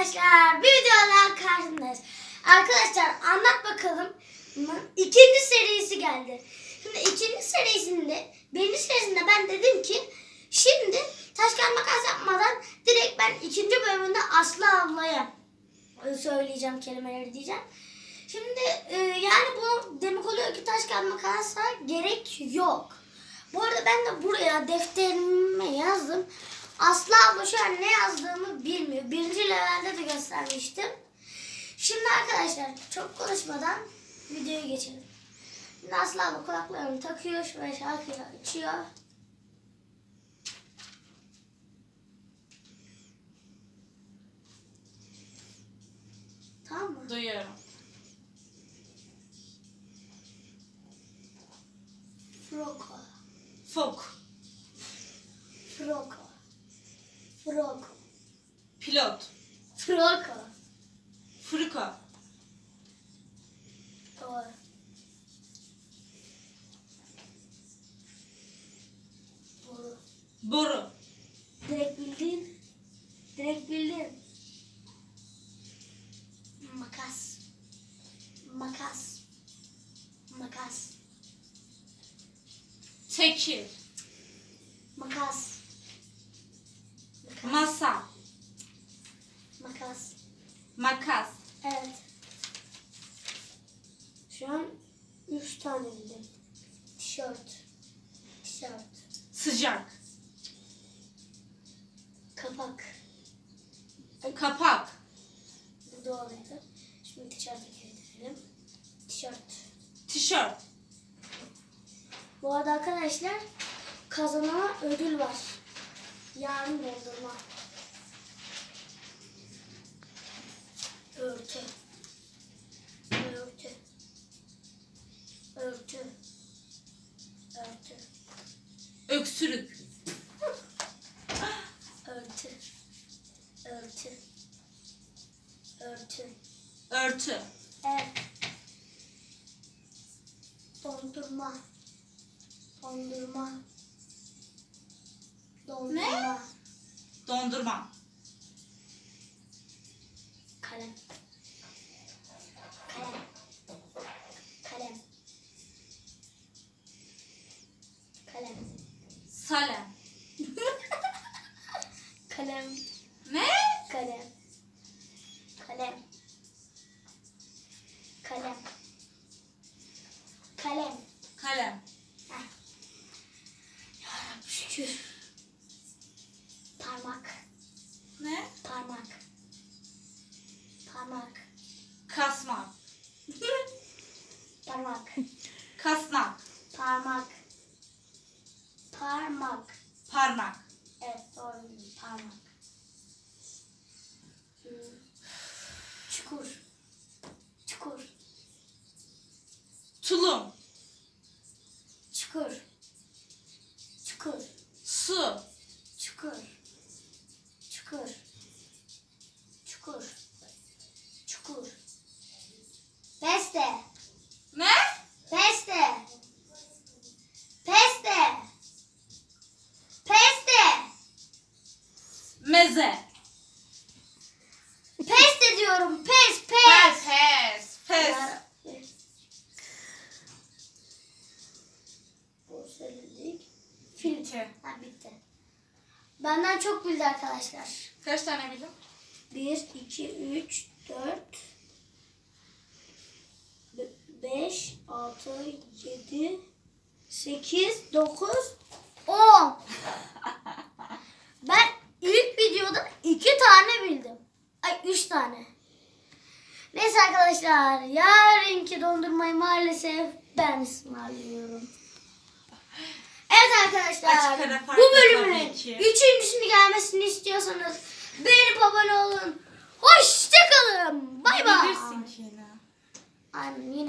arkadaşlar. Bir videodan karşınızdayız. Arkadaşlar anlat bakalım. İkinci serisi geldi. Şimdi ikinci serisinde, birinci serisinde ben dedim ki şimdi taş kağıt makas yapmadan direkt ben ikinci bölümünde Aslı ablaya söyleyeceğim kelimeleri diyeceğim. Şimdi e, yani bu demek oluyor ki taş kağıt makasa gerek yok. Bu arada ben de buraya defterime yazdım. Aslı abla şu an ne yazdığımı bilmiyor. Birinci levelde de göstermiştim. Şimdi arkadaşlar çok konuşmadan videoya geçelim. Şimdi Aslı abla kulaklarını takıyor ve şarkıyı açıyor. Tamam mı? Duyuyorum. Froko. Fok. Froko. Froko. Pilot. Froko. Fırka. Doğru. Boru. Boru. Direkt bildin. Direkt bildin. Makas. Makas. Makas. Tekir. Şu an üç tane bildim. Tişört. Tişört. Sıcak. Kapak. Kapak. Bu doğruydu. Şimdi tişörte getirelim. Tişört. Tişört. Bu arada arkadaşlar kazanana ödül var. Yarın dondurma. Öksürük. Örtü. Örtü. Örtü. Örtü. Evet. Dondurma. Dondurma. Dondurma. Dondurma. Kalem. Kalem. Kalem. Ne? Kalem. Kalem. Kalem. Kalem. Kalem. Yarabbim şükür. Parmak. Ne? Parmak. Parmak. Kasmak. Parmak. Kasnak. Parmak. Parmak. Parmak. Evet doğru bildim. Parmak. Çukur. Çukur. Tulum. Çukur. Çukur. Su. Çukur. Meze. Peste diyorum. Pes Pes. pes. Pes. Pes. Bu söyledik. Bitti. Ha bitti. Benden çok bildi arkadaşlar. Kaç tane bildin? 1, 2, 3, 4, 5, 6, 7, 8, 9, 10. Ben ilk videoda 2 tane bildim. Ay 3 tane. Neyse arkadaşlar yarınki dondurmayı maalesef ben ısmarlıyorum. Evet arkadaşlar Açık bu bölümün üçüncüsünü gelmesini istiyorsanız beğenip abone olun. Hoşçakalın. Bay bay. Yine.